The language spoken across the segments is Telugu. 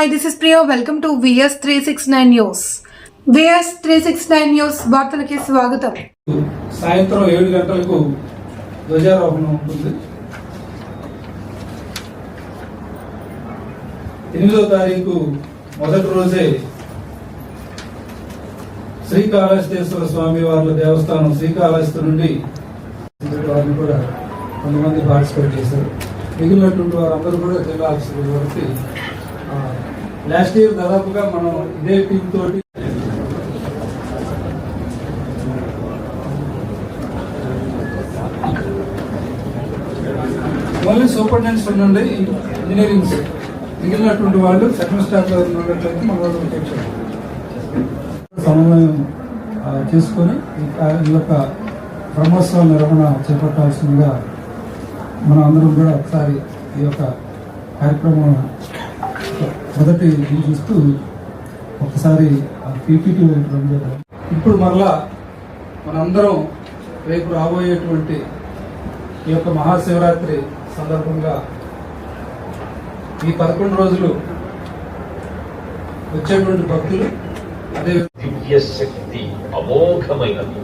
Hi this is Priyo welcome to VS three six nine news VS three six nine news వార్తలకి స్వాగతం. సాయంత్రం ఏడు గంటలకు ధ్వజారోహణ ఉంటుంది. ఎనిమిదో తారీఖు మొదటి రోజే శ్రీకాళహస్తేశ్వర స్వామి వారి దేవస్థానం శ్రీకాళహస్తి నుండి వారిని కూడా కొంతమంది పార్టిసిపేట్ చేశారు. మిగిలినటువంటి వారందరూ కూడా జిల్లా ఆఫీసర్ కాబట్టి లాస్ట్ ఇయర్ దాదాపుగా మనం ఇదే టీం తోటి ఓన్లీ సూపరింటెండెంట్స్ ఉండండి ఇంజనీరింగ్ మిగిలినటువంటి వాళ్ళు సెకండ్ స్టాఫ్ ఉన్నట్లయితే మన వాళ్ళు సమన్వయం చేసుకొని ఈ ఈ యొక్క బ్రహ్మోత్సవ నిర్వహణ చేపట్టాల్సిందిగా మనం అందరం కూడా ఒకసారి ఈ యొక్క కార్యక్రమం మొదటి ఇది చూస్తూ ఒకసారి పీపీటీ రన్ చేద్దాం. ఇప్పుడు మరలా మనందరం రేపు రాబోయేటువంటి ఈ యొక్క మహాశివరాత్రి సందర్భంగా ఈ పదకొండు రోజులు వచ్చేటువంటి భక్తులు అదే దివ్య శక్తి అమోఘమైనది.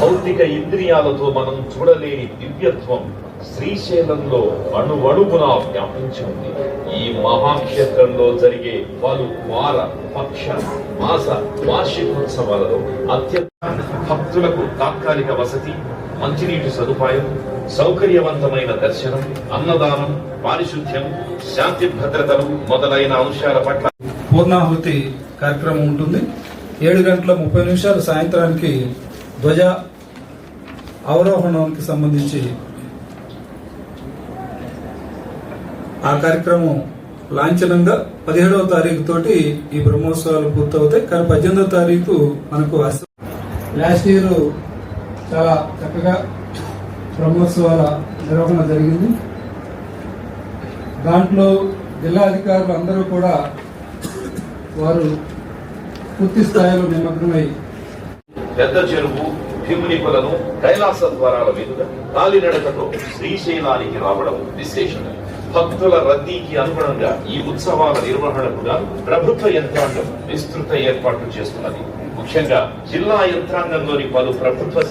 భౌతిక ఇంద్రియాలతో మనం చూడలేని దివ్యత్వం శ్రీశైలంలో అణువణువున వ్యాపించి ఉంది. ఈ మహాక్షేత్రంలో జరిగే పలు వార పక్ష మాస వార్షికోత్సవాలలో అత్యంత భక్తులకు తాత్కాలిక వసతి మంచినీటి సదుపాయం సౌకర్యవంతమైన దర్శనం అన్నదానం పారిశుద్ధ్యం శాంతి భద్రతలు మొదలైన అంశాల పట్ల పూర్ణాహుతి కార్యక్రమం ఉంటుంది. ఏడు గంటల ముప్పై నిమిషాలు సాయంత్రానికి ధ్వజ అవరోహణానికి సంబంధించి ఆ కార్యక్రమం లాంఛనంగా పదిహేడవ తారీఖు తోటి ఈ బ్రహ్మోత్సవాలు పూర్తవుతాయి. కానీ పద్దెనిమిదవ తారీఖు మనకు లాస్ట్ ఇయర్ చాలా చక్కగా బ్రహ్మోత్సవాల నిర్వహణ జరిగింది. దాంట్లో జిల్లా అధికారులు అందరూ కూడా వారు పూర్తి స్థాయిలో నిమగ్నమై పెద్ద చెరువు భీమునికులను కైలాస ద్వారాల మీదుగా కాలినడకతో శ్రీశైలానికి రావడం విశేషం. భక్తుల రద్దీకి అనుగుణంగా ఈ ఉత్సవాల నిర్వహణకు గాను ప్రభుత్వ యంత్రాంగం విస్తృత ఏర్పాట్లు చేస్తున్నది. ముఖ్యంగా జిల్లా యంత్రాంగంలోని పలు ప్రభుత్వ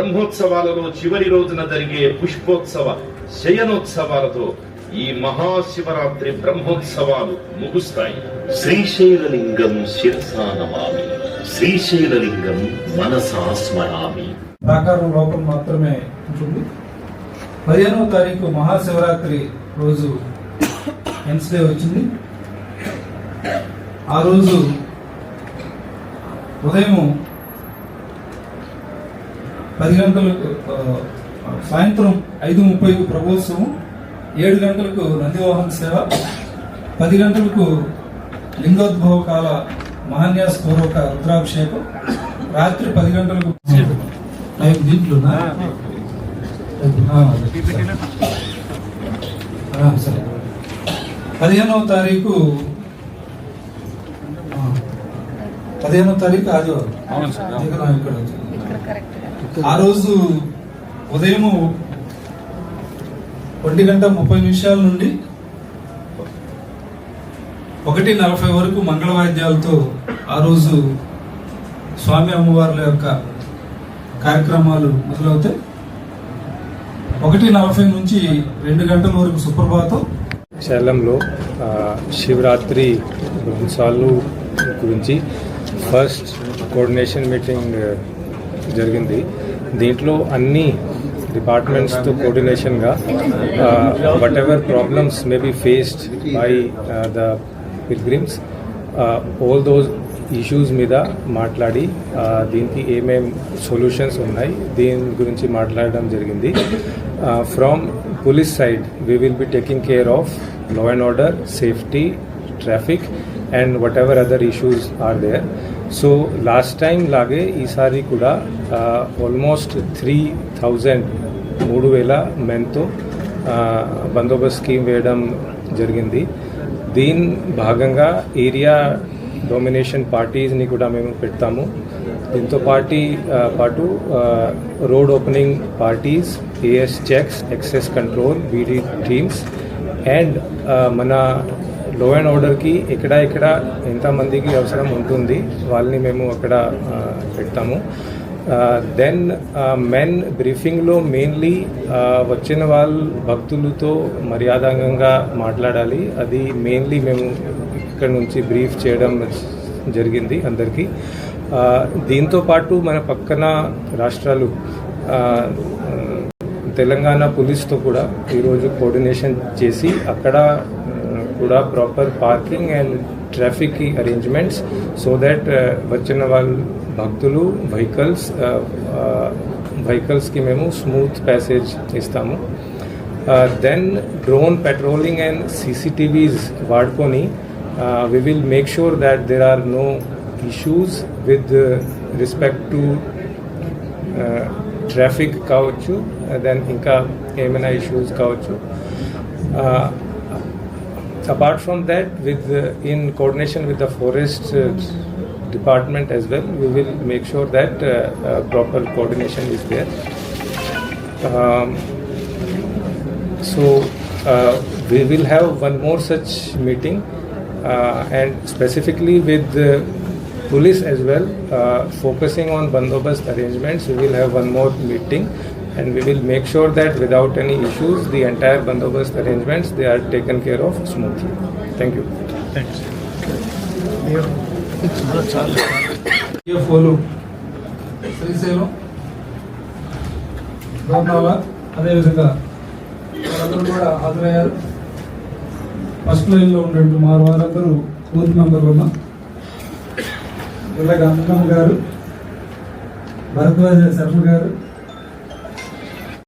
బ్రహ్మోత్సవాలలో చివరి రోజున జరిగే పుష్పోత్సవ శయనోత్సవాలతో ఈ మహాశివరాత్రి బ్రహ్మోత్సవాలు ముగుస్తాయి. శ్రీశైలలింగం శిరసా నమామి శ్రీశైలలింగం మనసా స్మరామి. ప్రాకారం లోపల మాత్రమే ఉంటుంది. పదిహేనవ తారీఖు మహాశివరాత్రి రోజు వెన్స్డే వచ్చింది. ఆ రోజు ఉదయం పది గంటలకు సాయంత్రం ఐదు ముప్పైకు ప్రభోత్సవం ఏడు గంటలకు నందివాహన సేవ పది గంటలకు లింగోద్భవ కాల మహాన్యాస పూర్వక రుద్రాభిషేకం రాత్రి పది గంటలకు ఆ, సరే. పదిహేనవ తారీఖు ఆ, పదిహేనవ తారీఖు ఆదివారం. ఇక్కడ. ఆ రోజు ఉదయం ఒంటి గంట ముప్పై నిమిషాల నుండి ఒకటి నలభై వరకు మంగళ వాయిద్యాలతో ఆ రోజు స్వామి అమ్మవార్ల యొక్క కార్యక్రమాలు మొదలవుతాయి. ఒకటి నలభై నుంచి రెండు గంటల వరకు సుప్రభాతం. శైలంలో శివరాత్రి బ్రహ్మోత్సవాలు గురించి ఫస్ట్ కోఆర్డినేషన్ మీటింగ్ జరిగింది. దీంట్లో అన్ని డిపార్ట్మెంట్స్తో కోఆర్డినేషన్గా whatever problems may be faced by the pilgrims all those issues మీద మాట్లాడి దీనికి ఏమేం సొల్యూషన్స్ ఉన్నాయి దీని గురించి మాట్లాడడం జరిగింది. From police side we will be taking care of law and order safety traffic and whatever other issues are there so last time లాగే ఈసారి కూడా ఆల్మోస్ట్ త్రీ థౌజండ్ మూడు వేల మెన్తో బందోబస్తు స్కీమ్ వేయడం జరిగింది. దీని భాగంగా ఏరియా డొమినేషన్ పార్టీస్ని కూడా మేము పెడతాము. దీంతో పార్టీ పాటు road opening parties AS checks access control BD teams and మన లో అండ్ ఆర్డర్కి ఎక్కడ ఎక్కడ ఎంతమందికి అవసరం ఉంటుంది వాళ్ళని మేము అక్కడ పెడతాము. దెన్ మెన్ బ్రీఫింగ్లో మెయిన్లీ వచ్చిన వాళ్ళు భక్తులతో మర్యాదంగా మాట్లాడాలి. అది మెయిన్లీ మేము ఇక్కడ నుంచి బ్రీఫ్ చేయడం జరిగింది అందరికీ. దీంతో పాటు మన పక్కన రాష్ట్రాలు తెలంగాణ పోలీస్తో కూడా ఈరోజు కోఆర్డినేషన్ చేసి అక్కడ ఆ, కూడా proper parking and traffic arrangements so that వచ్చిన వాళ్ళు భక్తులు వెహికల్స్ వెహికల్స్కి మేము స్మూత్ ప్యాసేజ్ ఇస్తాము then drone patrolling and CCTVs వాడుకొని we will make sure that there are no issues with respect to traffic కావచ్చు దెన్ ఇంకా ఏమైనా ఇష్యూస్ కావచ్చు apart from that, with uh, in coordination with the forest uh, department as well, we will make sure that uh, uh proper coordination is there. Um, so uh, we will have one more such meeting, uh, and specifically with the police as well, focusing on bandobast arrangements. We will have one more meeting and we will make sure that without any issues the entire bandobast arrangements they are taken care of smoothly thank you ఈఎఫ్ఓలు Srisailam లోనాల అదేవిధంగా వాళ్ళందరూ కూడా హాజరయ్యారు ఫస్ట్ లైన్లో ఉన్నట్టు మా వారందరూ బూత్ మెంబర్లు ఉన్నాం ఇలాగ అమ్మమ్మ గారు భరద్వాజ శర్మ గారు